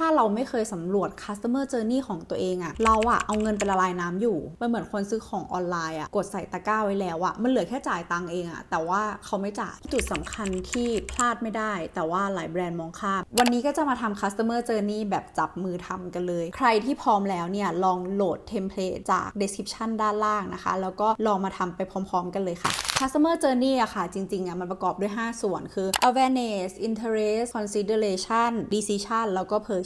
ถ้าเราไม่เคยสำรวจ customer journey ของตัวเองอะเราอะเอาเงินไปละลายน้ำอยู่ มันเหมือนคนซื้อของออนไลน์อะกดใส่ตะกร้าไว้แล้วอะมันเหลือแค่จ่ายตังเองอะแต่ว่าเขาไม่จ่ายจุดสำคัญที่พลาดไม่ได้ แต่ว่าหลายแบรนด์มองข้าม วันนี้ก็จะมาทำ customer journey แบบจับมือทำกันเลย ใครที่พร้อมแล้วเนี่ย ลองโหลดเทมเพลตจาก description ด้านล่างนะคะ แล้วก็ลองมาทำไปพร้อม ๆ กันเลยค่ะ customer journey อะค่ะ จริงๆอะมันประกอบด้วย 5 ส่วนคือ awareness interest consideration decision แล้วก็ purchase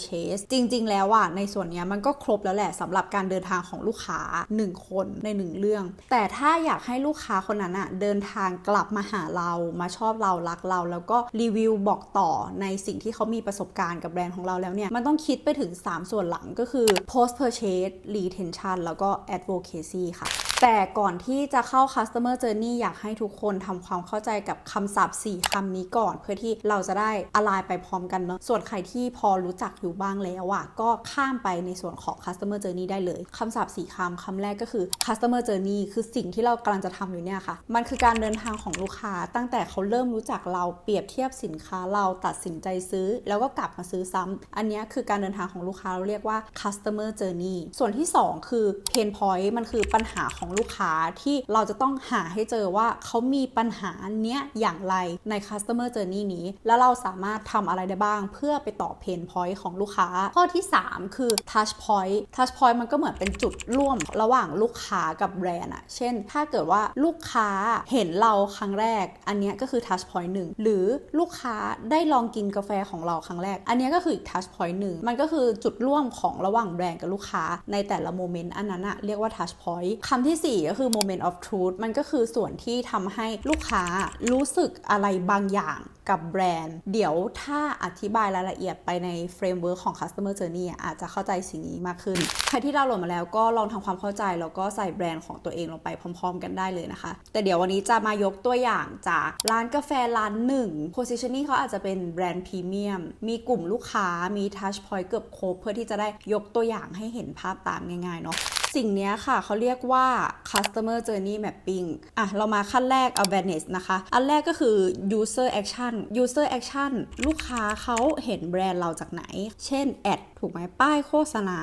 จริง ๆ แล้วอะในส่วนเนี้ยมันก็ครบแล้วแหละสำหรับการเดินทางของลูกค้า 1 คนใน 1 เรื่อง แต่ถ้าอยากให้ลูกค้าคนนั้นอะเดินทางกลับมาหาเรามาชอบเรารักเรา แล้วก็รีวิวบอกต่อในสิ่งที่เขามีประสบการณ์กับแบรนด์ของเราแล้วเนี่ย มันต้องคิดไปถึง 3 ส่วนหลังก็คือ post purchase retention แล้วก็ advocacy ค่ะ แต่ก่อนที่จะเข้า customer journey อยากให้ทุกคนทำความเข้าใจกับคำศัพท์ 4คำนี้ก่อน เพื่อที่เราจะได้อะไรไปพร้อมกันเนาะส่วนใครที่พอรู้จักอยู่บ้างแล้วอะก็ข้ามไปในส่วนของ customer journey ได้เลยคำศัพท์ 4คำคำแรกก็คือ customer journey คือสิ่งที่เรากำลังจะทำอยู่เนี่ยค่ะ มันคือการเดินทางของลูกค้า ตั้งแต่เขาเริ่มรู้จักเราเปรียบเทียบสินค้าเราตัดสินใจซื้อ แล้วก็กลับมาซื้อซ้ำอันนี้คือการเดินทางของลูกค้าเราเรียกว่า customer journey ส่วนที่ 2 คือ pain point มันคือปัญหาของลูกค้าที่เราจะต้องหาให้เจอว่าเขามีปัญหาเนี้ยอย่างไรใน customer journey นี้ แล้วเราสามารถทำอะไรได้บ้าง เพื่อไปตอบ pain point ของลูกค้า ข้อที่ 3 คือ touch point touch point มันก็เหมือนเป็นจุดร่วมระหว่างลูกค้ากับแบรนด์อะเช่น ถ้าเกิดว่าลูกค้าเห็นเราครั้งแรก อันเนี้ยก็คือ touch point หนึ่งหรือลูกค้าได้ลองกินกาแฟของเราครั้งแรก อันเนี้ยก็คืออีก touch point หนึ่งมันก็คือจุดร่วมของระหว่างแบรนด์กับลูกค้าในแต่ละโมเมนต์อันนั้นอะเรียกว่า touch point คำที่4 ก็คือ moment of truth มันก็คือส่วนที่ทำให้ลูกค้ารู้สึกอะไรบางอย่างกับแบรนด์ เดี๋ยวถ้าอธิบายรายละเอียดไปในเฟรมเวิร์กของ customer journey อะอาจจะเข้าใจสิ่งนี้มากขึ้น ใครที่ดาวน์โหลดมาแล้วก็ลองทำความเข้าใจ แล้วก็ใส่แบรนด์ของตัวเองลงไปพร้อม ๆ กันได้เลยนะคะ แต่เดี๋ยววันนี้จะมายกตัวอย่างจากร้านกาแฟร้านหนึ่ง positioning เขาอาจจะเป็นแบรนด์พรีเมียม มีกลุ่มลูกค้า มี touch point เกือบครบเพื่อที่จะได้ยกตัวอย่างให้เห็นภาพตามง่ายๆเนาะ สิ่งนี้ค่ะเขาเรียกว่า customer journey mapping อะ เรามาขั้นแรก awareness นะคะ อันแรกก็คือ user action user action ลูกค้าเขาเห็นแบรนด์เราจากไหน เช่นแอดถูกไหมป้ายโฆษณา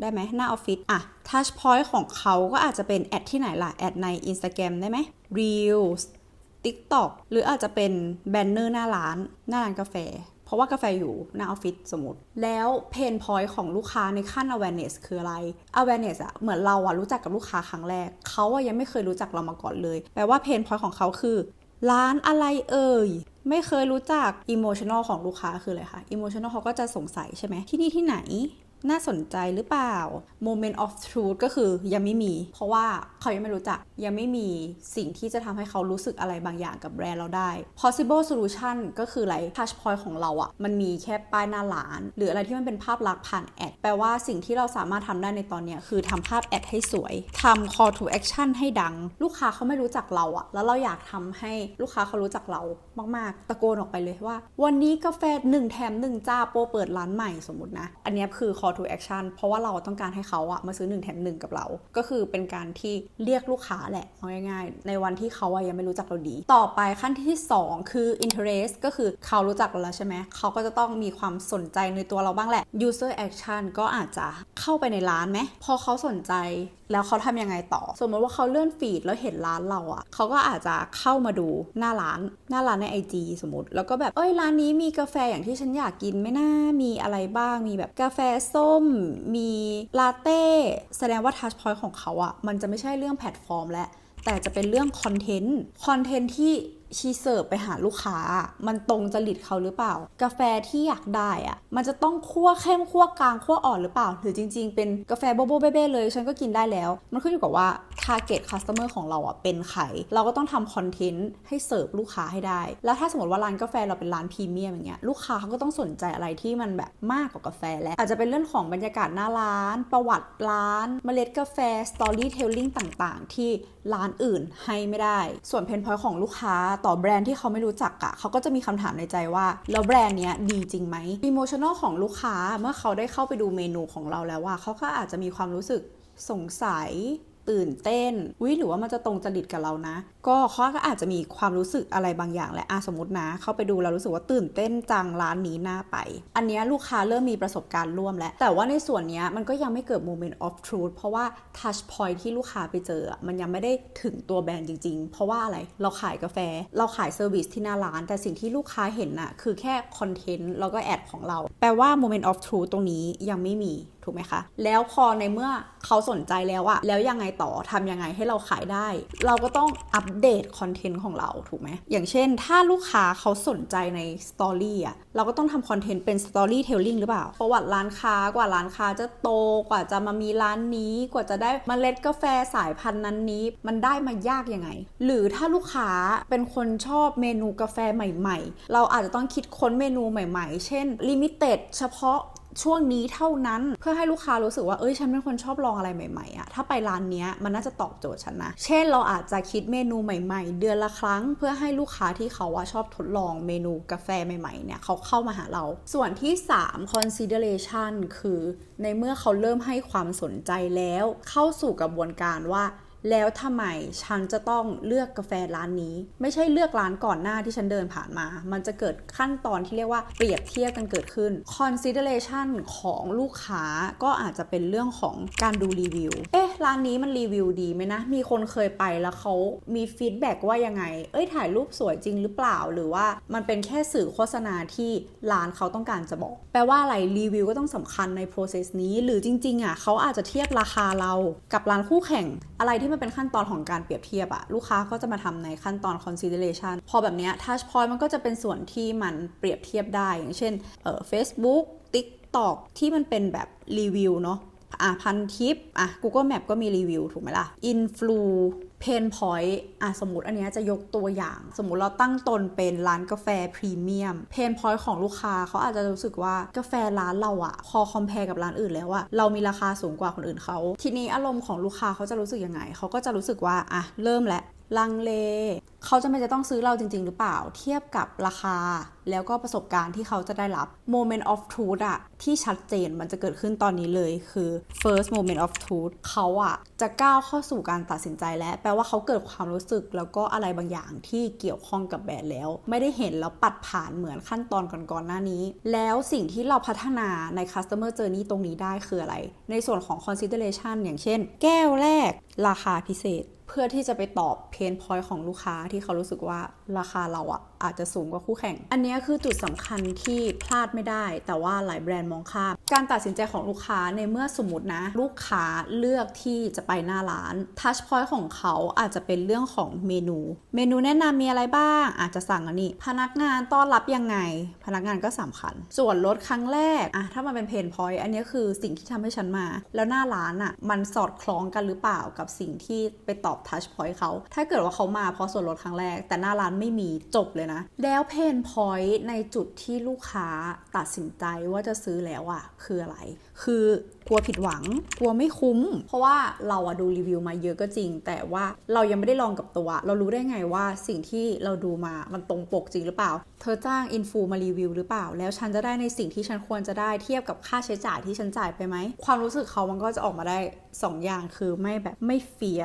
ได้ไหมหน้าออฟฟิศอะ touch point ของเขาก็อาจจะเป็นแอดที่ไหนล่ะ แอดใน Instagram ได้ไหม reels TikTok หรืออาจจะเป็นแบนเนอร์หน้าร้าน หน้าร้านกาแฟ เพราะว่ากาแฟอยู่หน้าออฟฟิศสมมติ แล้วเพนพอยต์ของลูกค้าในขั้น awareness คืออะไร awareness อะเหมือนเราอะรู้จักกับลูกค้าครั้งแรก เขาอะยังไม่เคยรู้จักเรามาก่อนเลย แปลว่าเพนพอยต์ของเขาคือ ร้านอะไรเอ่ยไม่เคยรู้จัก emotional ของลูกค้าคืออะไรคะ emotional เขาก็จะสงสัยใช่ไหมที่นี่ที่ไหน น่าสนใจหรือเปล่า moment of truth ก็คือยังไม่มี เพราะว่าเขายังไม่รู้จัก ยังไม่มีสิ่งที่จะทำให้เขารู้สึกอะไรบางอย่างกับแบรนด์เราได้ possible solution ก็คืออะไร touch point ของเราอะมันมีแค่ป้ายหน้าร้าน หรืออะไรที่มันเป็นภาพลักษณ์ผ่านแอด แปลว่าสิ่งที่เราสามารถทำได้ในตอนนี้คือทำภาพแอดให้สวยทำ call to action ให้ดัง ลูกค้าเขาไม่รู้จักเราอะแล้วเราอยากทำให้ลูกค้าเขารู้จักเรามาก ๆ ตะโกนออกไปเลยว่า วันนี้กาแฟ1แถม1จ้าโปรเปิดร้านใหม่สมมตินะ อันนี้คือ call to action เพราะว่าเราต้องการให้เขาอะมาซื้อ 1 แถม 1 กับเรา ก็คือเป็นการที่เรียกลูกค้าแหละเอาง่ายๆ ในวันที่เขาอะยังไม่รู้จักเราดี ต่อไปขั้นที่ 2 คือ interest ก็คือเขารู้จักเราแล้วใช่ไหม เขาก็จะต้องมีความสนใจในตัวเราบ้างแหละ user action ก็อาจจะเข้าไปในร้านไหม พอเขาสนใจแล้วเขาทำยังไงต่อ สมมติว่าเขาเลื่อนฟีดแล้วเห็นร้านเราอะเขาก็อาจจะเข้ามาดูหน้าร้าน หน้าร้านใน IG สมมติ แล้วก็แบบ เอ้ย ร้านนี้มีกาแฟอย่างที่ฉันอยากกินไหม่น่า มีอะไรบ้าง มีแบบกาแฟสม มีลาเต้ แสดงว่าทัชพอยต์ของเขาอะมันจะไม่ใช่เรื่องแพลตฟอร์มและแต่จะเป็นเรื่องคอนเทนต์ คอนเทนต์ที่ ชีเสิร์ฟไปหาลูกค้า มันตรงจริตเขาหรือเปล่า กาแฟที่อยากได้อะมันจะต้องคั่วเข้มคั่วกลางคั่วอ่อนหรือเปล่า หรือจริง ๆ เป็นกาแฟโบโบเบ้เลย ฉันก็กินได้แล้ว มันขึ้นอยู่กับว่า target customer ของเราอะเป็นใครเราก็ต้องทำคอนเทนต์ให้เสิร์ฟลูกค้าให้ได้ แล้วถ้าสมมติว่าร้านกาแฟเราเป็นร้านพรีเมียมอย่างเงี้ยลูกค้าเขาก็ต้องสนใจอะไรที่มันแบบมากกว่ากาแฟและอาจจะเป็นเรื่องของบรรยากาศหน้าร้าน ประวัติร้านเมล็ดกาแฟ storytelling ต่างๆ ที่ร้านอื่นให้ไม่ได้ ส่วนเพนพอยของลูกค้าต่อแบรนด์ที่เขาไม่รู้จักอะเขาก็จะมีคำถามในใจว่า แล้วแบรนด์เนี้ยดีจริงไหมอิโมชั่นอลของลูกค้าเมื่อเขาได้เข้าไปดูเมนูของเราแล้วว่าเขาก็อาจจะมีความรู้สึกสงสัย ตื่นเต้นวิหรือว่ามันจะตรงจริตกับเรานะ ก็เขาก็อาจจะมีความรู้สึกอะไรบางอย่างแหละอะสมมตินะ เข้าไปดูแล้วรู้สึกว่าตื่นเต้นจังร้านนี้น่าไป อันเนี้ยลูกค้าเริ่มมีประสบการณ์ร่วมแล้ว แต่ว่าในส่วนเนี้ยมันก็ยังไม่เกิด moment of truth เพราะว่า touch point ที่ลูกค้าไปเจอ มันยังไม่ได้ถึงตัวแบรนด์จริง ๆ เพราะว่าอะไรเราขายกาแฟ เราขายเซอร์วิสที่หน้าร้าน แต่สิ่งที่ลูกค้าเห็นน่ะคือแค่คอนเทนต์แล้วก็แอดของเรา แปลว่า moment of truth ตรงนี้ยังไม่มีถูกไหมคะ แล้วพอในเมื่อเขาสนใจแล้วอะแล้วยังไงต่อทำยังไงให้เราขายได้ เราก็ต้องอัปเดตคอนเทนต์ของเราถูกไหมอย่างเช่น ถ้าลูกค้าเขาสนใจในสตอรี่อะเราก็ต้องทำคอนเทนต์เป็นสตอรี่เทลลิงหรือเปล่า ประวัติร้านค้ากว่าร้านค้าจะโตกว่าจะมามีร้านนี้กว่าจะได้มเมล็ดกาแฟสายพันธุ์นั้นนี้ มันได้มายากยังไง หรือถ้าลูกค้าเป็นคนชอบเมนูกาแฟใหม่ ๆ เราอาจจะต้องคิดค้นเมนูใหม่ ๆ เช่นลิมิเต็ดเฉพาะ ช่วงนี้เท่านั้นเพื่อให้ลูกค้ารู้สึกว่าเอ้ยฉันเป็นคนชอบลองอะไรใหม่ๆอะถ้าไปร้านเนี้ยมันน่าจะตอบโจทย์ฉันนะ เช่นเราอาจจะคิดเมนูใหม่ ๆ เดือนละครั้ง เพื่อให้ลูกค้าที่เขาว่าชอบทดลองเมนูกาแฟใหม่ๆเนี่ยเขาเข้ามาหาเรา ส่วนที่ 3 consideration คือ ในเมื่อเขาเริ่มให้ความสนใจแล้ว เข้าสู่กระบวนการว่า แล้วทำไมฉันจะต้องเลือกกาแฟร้านนี้ ไม่ใช่เลือกร้านก่อนหน้าที่ฉันเดินผ่านมา มันจะเกิดขั้นตอนที่เรียกว่าเปรียบเทียบกันเกิดขึ้น consideration ของลูกค้าก็อาจจะเป็นเรื่องของการดูรีวิว เอ๊ะ ร้านนี้มันรีวิวดีไหมนะ มีคนเคยไปแล้วเขามีฟีดแบ็กว่ายังไง เอ้ย ถ่ายรูปสวยจริงหรือเปล่า หรือว่ามันเป็นแค่สื่อโฆษณาที่ร้านเขาต้องการจะบอก แปลว่าอะไร รีวิวก็ต้องสำคัญใน process นี้ หรือจริงๆอะเขาอาจจะเทียบราคาเรากับร้านคู่แข่ง อะไรที่มันเป็นขั้นตอนของการเปรียบเทียบอะลูกค้าก็จะมาทำในขั้นตอน consideration พอแบบเนี้ย touch point มันก็จะเป็นส่วนที่มันเปรียบเทียบได้ อย่างเช่นเอ่อ Facebook TikTok ที่มันเป็นแบบรีวิวเนาะอะพันทิปอะ Google Map ก็มีรีวิว ถูกไหมล่ะ เพนพอยต์อะสมมติอันนี้จะยกตัวอย่าง สมมติเราตั้งตนเป็นร้านกาแฟพรีเมียมเพนพอยต์ของลูกค้าเขาอาจจะรู้สึกว่ากาแฟร้านเราอะพอคอมเพลกับร้านอื่นแล้วอะเรามีราคาสูงกว่าคนอื่นเขาทีนี้อารมณ์ของลูกค้าเขาจะรู้สึกยังไงเขาก็จะรู้สึกว่าอะเริ่มแล้ว ลังเล เขาจะไม่จะต้องซื้อเราจริง ๆ หรือเปล่า เทียบกับราคา แล้วก็ประสบการณ์ที่เขาจะได้รับ moment of truth อะที่ชัดเจนมันจะเกิดขึ้นตอนนี้เลยคือ first moment of truth เขาอะจะก้าวเข้าสู่การตัดสินใจแล้ว แปลว่าเขาเกิดความรู้สึกแล้วก็อะไรบางอย่างที่เกี่ยวข้องกับแบรนด์แล้ว ไม่ได้เห็นแล้วปัดผ่านเหมือนขั้นตอนก่อนๆหน้านี้ แล้วสิ่งที่เราพัฒนาใน customer journey ตรงนี้ได้คืออะไร ในส่วนของ consideration อย่างเช่น แก้วแรก ราคาพิเศษ เพื่อที่จะไปตอบเพนพอยต์ของลูกค้าที่เขารู้สึกว่าราคาเราอะอาจจะสูงกว่าคู่แข่ง อันนี้คือจุดสำคัญที่พลาดไม่ได้ แต่ว่าหลายแบรนด์มองข้าม การตัดสินใจของลูกค้าในเมื่อสมมตินะ ลูกค้าเลือกที่จะไปหน้าร้านทัชพอยต์ของเขาอาจจะเป็นเรื่องของเมนู เมนูแนะนำมีอะไรบ้าง อาจจะสั่งอันนี้ พนักงานต้อนรับยังไง พนักงานก็สำคัญ ส่วนลดครั้งแรกอะถ้ามันเป็นเพนพอยต์อันนี้คือสิ่งที่ทำให้ฉันมา แล้วหน้าร้านอะมันสอดคล้องกันหรือเปล่ากับสิ่งที่ไปตอบทัชพอยต์เขาถ้าเกิดว่าเขามาเพราะส่วนลดครั้งแรก แต่หน้าร้านไม่มีจบเลยนะแล้วเพนพอยต์ในจุดที่ลูกค้าตัดสินใจว่าจะซื้อแล้วอะคืออะไร คือกลัวผิดหวัง กลัวไม่คุ้ม เพราะว่าเราอะดูรีวิวมาเยอะก็จริง แต่ว่าเรายังไม่ได้ลองกับตัว เรารู้ได้ไงว่าสิ่งที่เราดูมามันตรงปกจริงหรือเปล่า เธอจ้างอินฟูมารีวิวหรือเปล่า แล้วฉันจะได้ในสิ่งที่ฉันควรจะได้เทียบกับค่าใช้จ่ายที่ฉันจ่ายไปไหม ความรู้สึกเขามันก็จะออกมาได้สองอย่างคือไม่แบบไม่เฟีย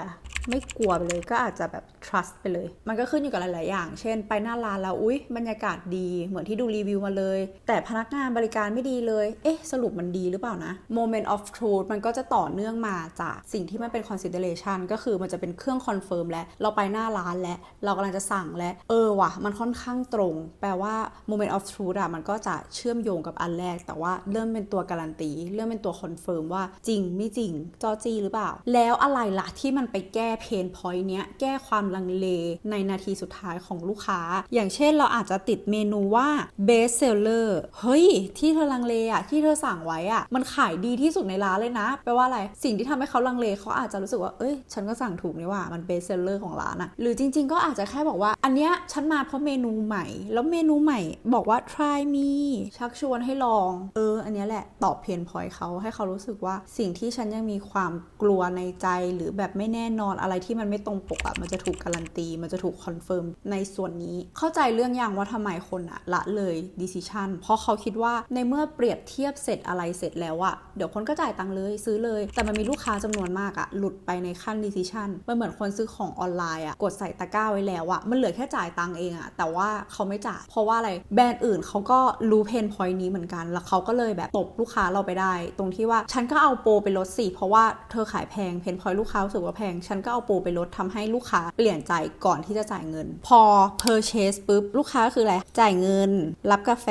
ไม่กลัวไปเลยก็อาจจะแบบ trust ไปเลย มันก็ขึ้นอยู่กับหลาย ๆ อย่าง เช่น ไปหน้าร้านแล้วอุ๊ย บรรยากาศดีเหมือนที่ดูรีวิวมาเลย แต่พนักงานบริการไม่ดีเลย เอ๊ะ สรุปมันดีหรือเปล่านะ moment of truth มันก็จะต่อเนื่องมาจากสิ่งที่มันเป็น consideration ก็คือมันจะเป็นเครื่อง confirm และเราไปหน้าร้านและเรากำลังจะสั่งและเออว่ะมันค่อนข้างตรง แปลว่า moment of truth อะมันก็จะเชื่อมโยงกับอันแรก แต่ว่าเริ่มเป็นตัวการันตีเริ่มเป็นตัวคอนเฟิร์มว่าจริงไม่จริงจอจีหรือเปล่า แล้วอะไรล่ะที่มันไปแก้เพนพอยต์เนี้ยแก้ความลังเลในนาทีสุดท้ายของลูกค้า อย่างเช่นเราอาจจะติดเมนูว่า best seller เฮ้ย ที่เธอลังเลอะที่เธอสั่งไว้อะมันขายดีที่สุดในร้านเลยนะ แปลว่าอะไร สิ่งที่ทำให้เขาลังเลเขาอาจจะรู้สึกว่า เอ้ย ฉันก็สั่งถูกนี่ว่า มัน best seller ของร้านอะหรือจริง ๆ ก็อาจจะแค่บอกว่า อันเนี้ยฉันมาเพราะเมนูใหม่ แล้วเมนูใหม่บอกว่า try me ชักชวนให้ลอง เออ อันเนี้ยแหละตอบเพนพอยต์เขาให้เขารู้สึกว่าสิ่งที่ฉันยังมีความกลัวในใจหรือแบบไม่แน่นอนอะไรที่มันไม่ตรงปกอะมันจะถูกการันตี มันจะถูกคอนเฟิร์มในส่วนนี้ เข้าใจเรื่องอย่างว่าทำไมคนอะละเลย decision เพราะเขาคิดว่าในเมื่อเปรียบเทียบเสร็จอะไรเสร็จแล้วอะเดี๋ยวคนก็จ่ายตังค์เลยซื้อเลย แต่มันมีลูกค้าจำนวนมากอะหลุดไปในขั้น decision มันเหมือนคนซื้อของออนไลน์อะกดใส่ตะกร้าไว้แล้วอะมันเหลือแค่จ่ายตังค์เองอะแต่ว่าเขาไม่จ่ายเพราะว่าอะไรแบรนด์อื่นเขาก็รู้เพนพอยต์นี้เหมือนกัน แล้วเขาก็เลยแบบตบลูกค้าเราไปได้ ตรงที่ว่าฉันก็เอาโปรไปลดสิเพราะว่าเธอขายแพงเพนพอยต์ลูกค้ารู้สึกว่าแพงฉันก็เอาโปรไปลดทำให้ลูกค้าเปลี่ยนใจก่อนที่จะจ่ายเงิน พอ purchase ปุ๊บ ลูกค้าก็คืออะไร จ่ายเงิน รับกาแฟ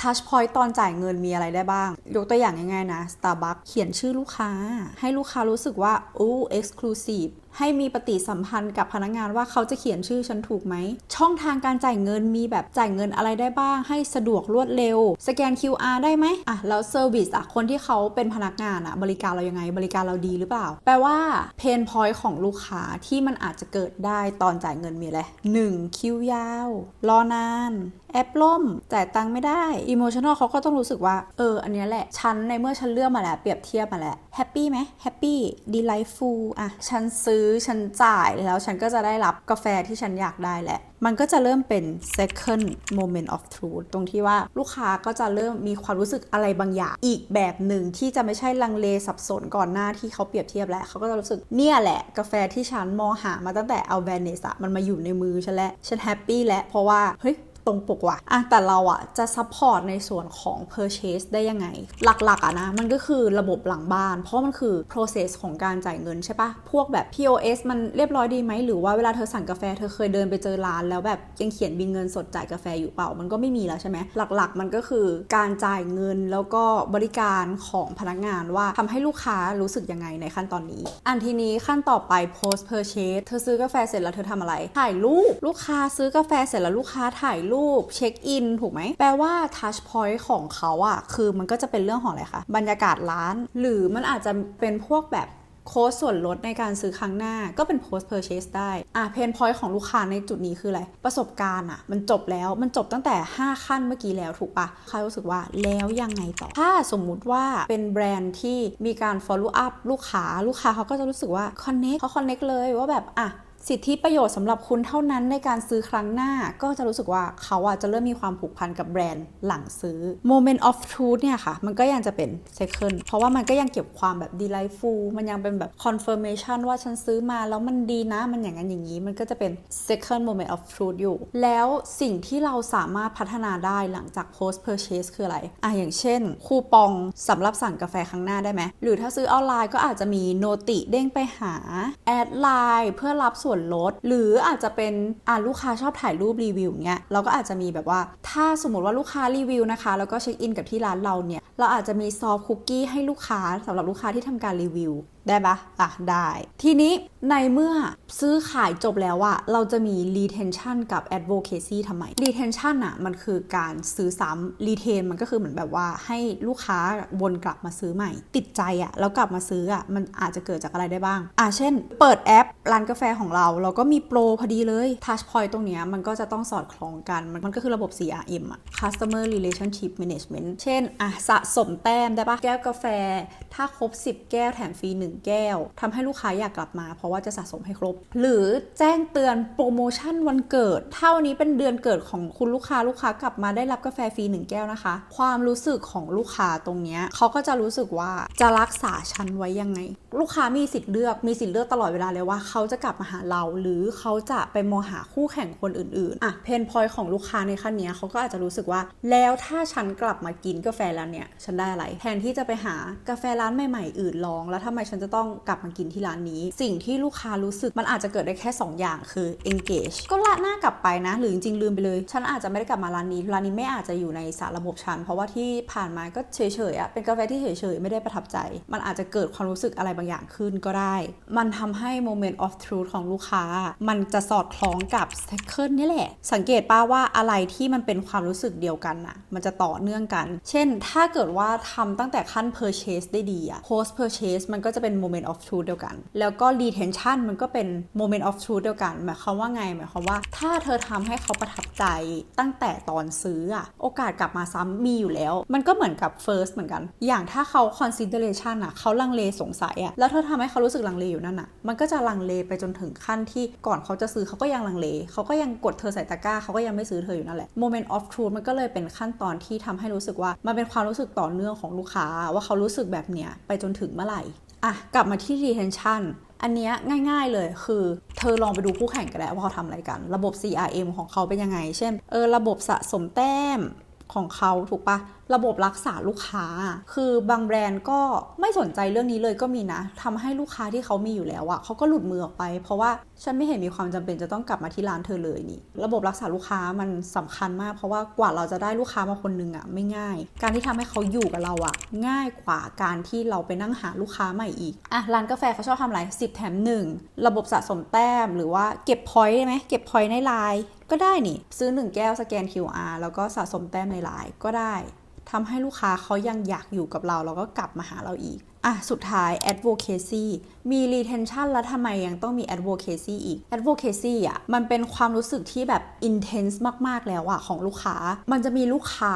touch point ตอนจ่ายเงินมีอะไรได้บ้าง ยกตัวอย่างง่ายๆนะ Starbucks เขียนชื่อลูกค้า ให้ลูกค้ารู้สึกว่าอู้ exclusive ให้มีปฏิสัมพันธ์กับพนักงานว่าเขาจะเขียนชื่อฉันถูกไหม ช่องทางการจ่ายเงินมีแบบจ่ายเงินอะไรได้บ้าง ให้สะดวกรวดเร็ว สแกน QR ได้ไหมอะแล้วเซอร์วิสอะคนที่เขาเป็นพนักงานอะบริการเรายังไงบริการเราดีหรือเปล่า แปลว่าเพนพอยต์ของลูกค้าที่มันอาจจะเกิดได้ตอนจ่ายเงินมีอะไรหนึ่งคิวยาว รอนานแอปล่มจ่ายตังค์ไม่ได้อิโมชันอลเขาก็ต้องรู้สึกว่า เออ อันนี้แหละ ฉันในเมื่อฉันเลือกมาแล้ว เปรียบเทียบมาแล้วแฮปปี้ไหมแฮปปี้ดีไลฟ์ฟูลอะ ฉันซื้อฉันจ่ายแล้วฉันก็จะได้รับกาแฟที่ฉันอยากได้แหละ มันก็จะเริ่มเป็น second moment of truth ตรงที่ว่าลูกค้าก็จะเริ่มมีความรู้สึกอะไรบางอย่างอีกแบบหนึ่งที่จะไม่ใช่ลังเลสับสนก่อนหน้าที่เขาเปรียบเทียบแล้วเขาก็จะรู้สึกเนี่ยแหละ กาแฟที่ฉันมองหามาตั้งแต่เอาแบรนด์เนสมันมาอยู่ในมือฉันแล้วฉันแฮปปี้แล้วเพราะว่าเฮ้ย ตรงปกว่ะอะแต่เราอะจะซัพพอร์ตในส่วนของ purchase ได้ยังไง หลักๆอะนะ มันก็คือระบบหลังบ้าน เพราะมันคือ process ของการจ่ายเงินใช่ปะพวกแบบ POS มันเรียบร้อยดีไหม หรือว่าเวลาเธอสั่งกาแฟเธอเคยเดินไปเจอร้านแล้วแบบยังเขียนบินเงินสดจ่ายกาแฟอยู่เปล่า มันก็ไม่มีแล้วใช่ไหมหลักๆ มันก็คือการจ่ายเงินแล้วก็บริการของพนักงานว่าทำให้ลูกค้ารู้สึกยังไงในขั้นตอนนี้ อันทีนี้ขั้นต่อไป post purchase เธอซื้อกาแฟเสร็จแล้วเธอทำอะไร ถ่ายรูป ลูกค้าซื้อกาแฟเสร็จแล้วลูกค้าถ่ายรูปเช็คอินถูกไหม แปลว่า touch point ของเขาอะคือมันก็จะเป็นเรื่องของอะไรคะ บรรยากาศร้าน หรือมันอาจจะเป็นพวกแบบโค้ดส่วนลดในการซื้อครั้งหน้าก็เป็น post purchase ได้ อะเพนพอยต์ของลูกค้าในจุดนี้คืออะไร ประสบการณ์อะมันจบแล้วมันจบตั้งแต่ 5 ขั้นเมื่อกี้แล้วถูกปะใครรู้สึกว่าแล้วยังไงต่อ ถ้าสมมุติว่าเป็นแบรนด์ที่มีการ follow up ลูกค้า ลูกค้าเขาก็จะรู้สึกว่า connect เขา connect เลยว่าแบบ อะ สิทธิประโยชน์สำหรับคุณเท่านั้นในการซื้อครั้งหน้าก็จะรู้สึกว่าเขาอะจะเริ่มมีความผูกพันกับแบรนด์หลังซื้อ Moment of Truth เนี่ยค่ะ มันก็ยังจะเป็น second เพราะว่ามันก็ยังเก็บความแบบ delightful มันยังเป็นแบบ confirmation ว่าฉันซื้อมาแล้วมันดีนะ มันอย่างนั้นอย่างนี้ มันก็จะเป็น second moment of truth อยู่ แล้วสิ่งที่เราสามารถพัฒนาได้หลังจาก post purchase คืออะไรอะอย่างเช่น คูปองสำหรับสั่งกาแฟครั้งหน้าได้ไหมหรือถ้าซื้อออนไลน์ก็อาจจะมีโนติเด้งไปหาแอดไลน์เพื่อรับส่วนลด หรืออาจจะเป็นอ่าลูกค้าชอบถ่ายรูปรีวิวเงี้ยเราก็อาจจะมีแบบว่า ถ้าสมมติว่าลูกค้ารีวิวนะคะ แล้วก็เช็คอินกับที่ร้านเราเนี่ย เราอาจจะมีซอฟคุกกี้ให้ลูกค้าสำหรับลูกค้าที่ทำการรีวิวได้ปะอะ ได้ ทีนี้ในเมื่อซื้อขายจบแล้วอะเราจะมี retention กับ advocacy ทำไม retention อะมันคือการซื้อซ้ำ retain มันก็คือเหมือนแบบว่าให้ลูกค้าวนกลับมาซื้อใหม่ ติดใจอะแล้วกลับมาซื้ออะมันอาจจะเกิดจากอะไรได้บ้าง อะ เช่น เปิดแอปร้านกาแฟของเรา เราก็มีโปรพอดีเลย touch point ตรงเนี้ยมันก็จะต้องสอดคล้องกัน มันก็คือระบบ CRM อะ customer relationship management เช่น อะ สะสมแต้มได้ปะแก้วกาแฟ ถ้าครบ 10 แก้วแถมฟรี1 แก้วทำให้ลูกค้าอยากกลับมา เพราะว่าจะสะสมให้ครบ หรือแจ้งเตือนโปรโมชั่นวันเกิด เท่านี้เป็นเดือนเกิดของคุณลูกค้าลูกค้ากลับมาได้รับกาแฟฟรี1แก้วนะคะ ความรู้สึกของลูกค้าตรงเนี้ยเขาก็จะรู้สึกว่าจะรักษาฉันไว้ยังไง ลูกค้ามีสิทธิ์เลือกมีสิทธิ์เลือกตลอดเวลาเลยว่าเขาจะกลับมาหาเรา หรือเขาจะไปมองหาคู่แข่งคนอื่นๆอะเพนพอยของลูกค้าในขั้นเนี้ยเขาก็อาจจะรู้สึกว่า แล้วถ้าฉันกลับมากินกาแฟแล้วเนี่ยฉันได้อะไรแทนที่จะไปหากาแฟร้านใหม่ๆอื่นลอง แล้วทำไมฉันจะต้องกลับมากินที่ร้านนี้ สิ่งที่ลูกค้ารู้สึกมันอาจจะเกิดได้แค่ 2 อย่างคือ engage ก็ละหน้ากลับไปนะ หรือจริงๆลืมไปเลย ฉันอาจจะไม่ได้กลับมาร้านนี้ร้านนี้ไม่อาจจะอยู่ในสารระบบฉัน เพราะว่าที่ผ่านมาก็เฉยๆอะเป็นกาแฟที่เฉยๆไม่ได้ประทับใจ มันอาจจะเกิดความรู้สึกอะไรบางอย่างขึ้นก็ได้ มันทำให้ moment of truth ของลูกค้า มันจะสอดคล้องกับ second นี่แหละ สังเกตป้าว่าอะไรที่มันเป็นความรู้สึกเดียวกันน่ะมันจะต่อเนื่องกัน เช่น ถ้าเกิดว่าทำตั้งแต่ขั้น purchase ได้ดีอะ post purchase มันก็จะเป็น moment of truth เดียวกัน แล้วก็ retention มันก็เป็น moment of truth เดียวกัน หมายความว่าไง หมายความว่า ถ้าเธอทำให้เขาประทับใจตั้งแต่ตอนซื้ออะโอกาสกลับมาซ้ำมีอยู่แล้ว มันก็เหมือนกับ first เหมือนกัน อย่างถ้าเขา consideration อะเขาลังเลสงสัยอะแล้วเธอทำให้เขารู้สึกลังเลอยู่นั่นอะมันก็จะลังเลไปจนถึงขั้นที่ก่อนเขาจะซื้อเขาก็ยังลังเล เขาก็ยังกดเธอใส่ตะกร้าเขาก็ยังไม่ซื้อเธออยู่นั่นแหละ moment of truth มันก็เลยเป็นขั้นตอนที่ทำให้รู้สึกว่ามันเป็นความรู้สึกต่อเนื่องของลูกค้าว่าเขารู้สึกแบบเนี้ยไปจนถึงเมื่อไหร่ อะกลับมาที่ retention อันเนี้ยง่ายๆเลยคือเธอลองไปดูคู่แข่งกันแล้วว่าเขาทำอะไรกัน ระบบ CRM ของเขาเป็นยังไง เช่นเออระบบสะสมแต้ม ของเขาถูกปะระบบรักษาลูกค้า คือบางแบรนด์ก็ไม่สนใจเรื่องนี้เลยก็มีนะทำให้ลูกค้าที่เขามีอยู่แล้วอะเขาก็หลุดมือออกไป เพราะว่าฉันไม่เห็นมีความจำเป็นจะต้องกลับมาที่ร้านเธอเลยนี่ ระบบรักษาลูกค้ามันสำคัญมาก เพราะว่ากว่าเราจะได้ลูกค้ามาคนหนึงอะไม่ง่าย การที่ทำให้เขาอยู่กับเราอะง่ายกว่าการที่เราไปนั่งหาลูกค้าใหม่อีกอะร้านกาแฟเขาชอบทำอะไร10แถม1ระบบสะสมแต้มหรือว่าเก็บพอยต์ได้ไหมเก็บพอยต์ในไลน์ ก็ได้นี่ ซื้อ 1 แก้วสแกน QR แล้วก็สะสมแต้มในไลน์ก็ได้ทำให้ลูกค้าเขายังอยากอยู่กับเรา แล้วก็กลับมาหาเราอีก อะ สุดท้าย advocacy มี retention แล้วทำไมยังต้องมี advocacy อีก advocacy อะ มันเป็นความรู้สึกที่แบบ intense มาก ๆ แล้วอะ ของลูกค้า มันจะมีลูกค้า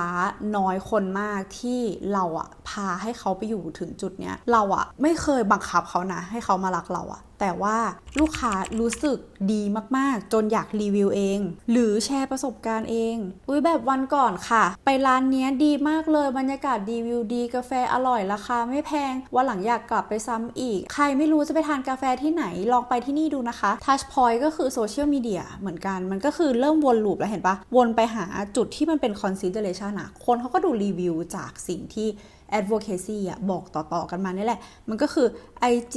น้อยคนมากที่เราอะ พาให้เขาไปอยู่ถึงจุดเนี้ย เราอะ ไม่เคยบังคับเขานะ ให้เขามารักเราอะแต่ว่าลูกค้ารู้สึกดีมากๆ จนอยากรีวิวเอง หรือแชร์ประสบการณ์เอง อุ้ยแบบวันก่อนค่ะ ไปร้านเนี้ยดีมากเลยบรรยากาศดีวิวดี กาแฟอร่อยราคาไม่แพง วันหลังอยากกลับไปซ้ำอีก ใครไม่รู้จะไปทานกาแฟที่ไหนลองไปที่นี่ดูนะคะ Touch Point ก็คือโซเชียลมีเดียเหมือนกันมันก็คือเริ่มวนลูปแล้วเห็นปะวนไปหาจุดที่มันเป็น consideration อะคนเขาก็ดูรีวิวจากสิ่งที่ advocacy อะบอกต่อๆกันมานี่แหละ มันก็คือ IG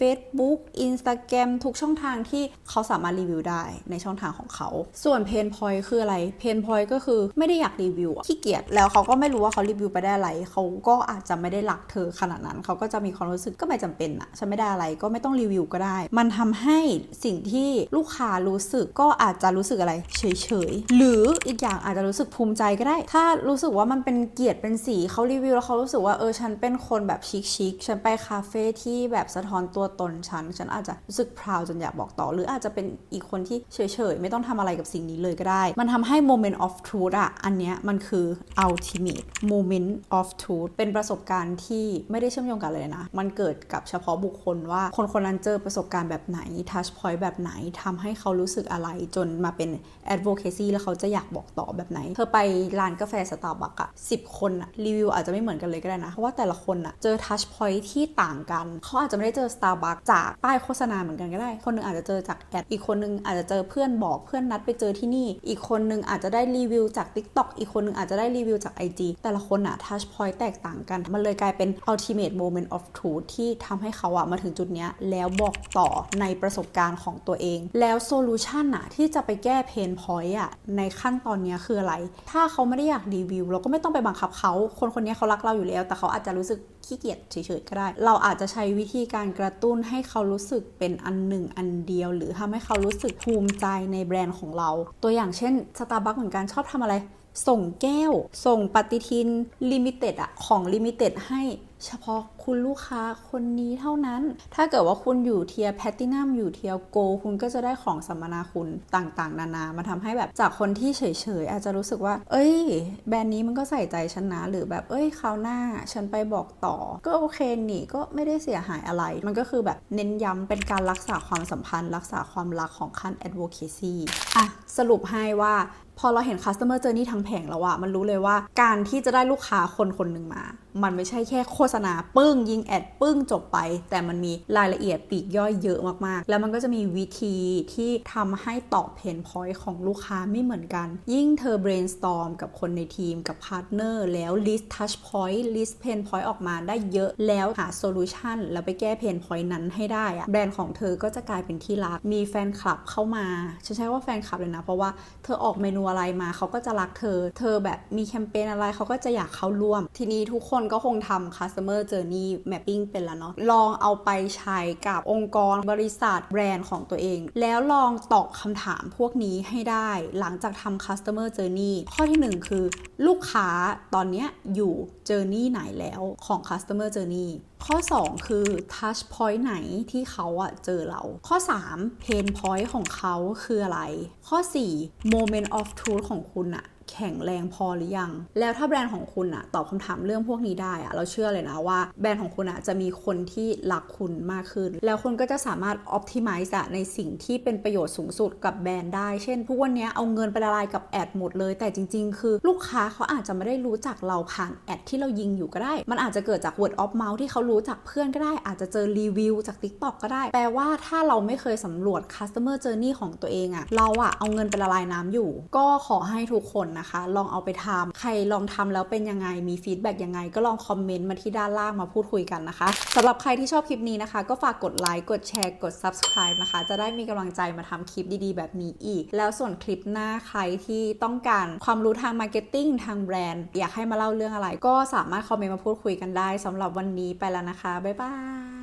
Facebook Instagram ทุกช่องทางที่เขาสามารถรีวิวได้ในช่องทางของเขา ส่วน pain point คืออะไร pain point ก็คือไม่ได้อยากรีวิวขี้เกียจแล้วเขาก็ไม่รู้ว่าเขารีวิวไปได้อะไร เขาก็อาจจะไม่ได้รักเธอขนาดนั้น เขาก็จะมีความรู้สึกก็ไม่จำเป็นอะฉันไม่ได้อะไรก็ไม่ต้องรีวิวก็ได้ มันทำให้สิ่งที่ลูกค้ารู้สึกก็อาจจะรู้สึกอะไรเฉยๆหรืออีกอย่างอาจจะรู้สึกภูมิใจก็ได้ ถ้ารู้สึกว่ามันเป็นเกียรติเป็นสีเขารีวิวแล้วเขารู้สึกว่าเออฉันเป็นคนแบบชิคๆฉันไปคาเฟ่ที่แบบสะท้อนตัวตนฉัน ฉันอาจจะรู้สึกพราวจนอยากบอกต่อ หรืออาจจะเป็นอีกคนที่เฉยๆ ไม่ต้องทำอะไรกับสิ่งนี้เลยก็ได้ มันทำให้ moment of truth อะอันเนี้ยมันคือ ultimate moment of truth เป็นประสบการณ์ที่ไม่ได้เชื่อมโยงกันเลยนะ มันเกิดกับเฉพาะบุคคลว่าคนคนนั้นเจอประสบการณ์แบบไหน touch point แบบไหนทำให้เขารู้สึกอะไรจนมาเป็น advocacy แล้วเขาจะอยากบอกต่อแบบไหน เธอไปร้านกาแฟสตาร์บัคอะสิบคนอะรีวิวอาจจะไม่เหมือนกันเลยก็ได้นะ เพราะว่าแต่ละคนอะเจอ touch point ที่ต่างกัน เขาอาจจะไม่ได้เจอ Starbucks จากป้ายโฆษณาเหมือนกันก็ได้ คนหนึงอาจจะเจอจากแอด อีกคนหนึงอาจจะเจอเพื่อนบอกเพื่อนนัดไปเจอที่นี่ อีกคนหนึงอาจจะได้รีวิวจาก TikTok อีกคนหนึงอาจจะได้รีวิวจาก IG แต่ละคนอะ touch point แตกต่างกัน มันเลยกลายเป็น ultimate moment of truth ที่ทำให้เขาอะมาถึงจุดนี้แล้วบอกต่อในประสบการณ์ของตัวเอง แล้วโซลูชันอะที่จะไปแก้เพนพอยต์อะในขั้นตอนนี้คืออะไร ถ้าเขาไม่ได้อยากรีวิว เราก็ไม่ต้องไปบังคับเขา คนคนนี้เขารักเราอยู่แล้ว แต่เขาอาจจะรู้สึกขี้เกียจเฉยๆก็ได้ เราอาจจะใช้วิธีการกระตุ้นให้เขารู้สึกเป็นอันหนึ่งอันเดียว หรือทำให้เขารู้สึกภูมิใจในแบรนด์ของเรา ตัวอย่างเช่นสตาร์บัคเหมือนกันชอบทำอะไรส่งแก้ว ส่งปฏิทินลิมิเต็ดอะของลิมิเต็ดให้ เฉพาะคุณลูกค้าคนนี้เท่านั้น ถ้าเกิดว่าคุณอยู่เทียร์แพตตินัมอยู่เทียร์โกคุณก็จะได้ของสัมมนาคุณต่างๆ นานา มาทำให้แบบจากคนที่เฉยๆ อาจจะรู้สึกว่า เอ้ย แบรนด์นี้มันก็ใส่ใจฉันนะ หรือแบบ เอ้ยคราวหน้าฉันไปบอกต่อ ก็โอเคนี่ก็ไม่ได้เสียหายอะไร มันก็คือแบบเน้นย้ำเป็นการรักษาความสัมพันธ์ รักษาความรักของขั้น advocacy อะสรุปให้ว่า พอเราเห็น customer journey ทั้งแผงแล้วอะมันรู้เลยว่าการที่จะได้ลูกค้าคนคนหนึ่งมา มันไม่ใช่แค่โฆษณาปึ้งยิงแอดปึ้งจบไป แต่มันมีรายละเอียดปีกย่อยเยอะมากๆ แล้วมันก็จะมีวิธีที่ทำให้ตอบเพนพอยต์ของลูกค้าไม่เหมือนกัน ยิ่งเธอ brainstorm กับคนในทีมกับพาร์ทเนอร์แล้ว list touch point list pain point ออกมาได้เยอะแล้วหา solution แล้วไปแก้เพนพอยต์นั้นให้ได้อะแบรนด์ของเธอก็จะกลายเป็นที่รักมีแฟนคลับเข้ามาฉันใช้ว่าแฟนคลับเลยนะเพราะว่าเธอออกเมนูอะไรมาเขาก็จะรักเธอ เธอแบบมีแคมเปญอะไรเขาก็จะอยากเข้าร่วม ทีนี้ทุกคนก็คงทำ customer journey mapping เป็นแล้วเนาะลองเอาไปใช้กับองค์กรบริษัทแบรนด์ของตัวเอง แล้วลองตอบคำถามพวกนี้ให้ได้หลังจากทำ customer journey ข้อที่หนึ่งคือ ลูกค้าตอนนี้อยู่ journey ไหนแล้วของ customer journey ข้อ 2 คือ touch point ไหนที่เขาอะเจอเรา ข้อ 3 pain point ของเขาคืออะไร ข้อ 4 moment of truth ของคุณอะ แข็งแรงพอหรือยัง แล้วถ้าแบรนด์ของคุณอะตอบคำถามเรื่องพวกนี้ได้อะเราเชื่อเลยนะว่าแบรนด์ของคุณอะจะมีคนที่รักคุณมากขึ้น แล้วคุณก็จะสามารถ optimize ในสิ่งที่เป็นประโยชน์สูงสุดกับแบรนด์ได้ เช่นทุกวันนี้เอาเงินไปละลายกับแอดหมดเลย แต่จริง ๆ คือลูกค้าเขาอาจจะไม่ได้รู้จักเราผ่านแอดที่เรายิงอยู่ก็ได้ มันอาจจะเกิดจาก word of mouth ที่เขารู้จากเพื่อนก็ได้ อาจจะเจอรีวิวจาก TikTok ก็ได้ แปลว่าถ้าเราไม่เคยสำรวจ customer journey ของตัวเองอะเราอะเอาเงินไปละลายน้ำอยู่ ก็ขอให้ทุกคนนะคะ ลองเอาไปทำใครลองทำแล้วเป็นยังไงมีฟีดแบ็กยังไง ก็ลองคอมเมนต์มาที่ด้านล่างมาพูดคุยกันนะคะสำหรับใครที่ชอบคลิปนี้นะคะ ก็ฝากกดไลค์กดแชร์กด subscribe นะคะ จะได้มีกำลังใจมาทำคลิปดีๆ แบบนี้อีก แล้วส่วนคลิปหน้าใครที่ต้องการความรู้ทางมาร์เก็ตติ้งทางแบรนด์อยากให้มาเล่าเรื่องอะไร ก็สามารถคอมเมนต์มาพูดคุยกันได้สำหรับวันนี้ไปแล้วนะคะบ๊ายบาย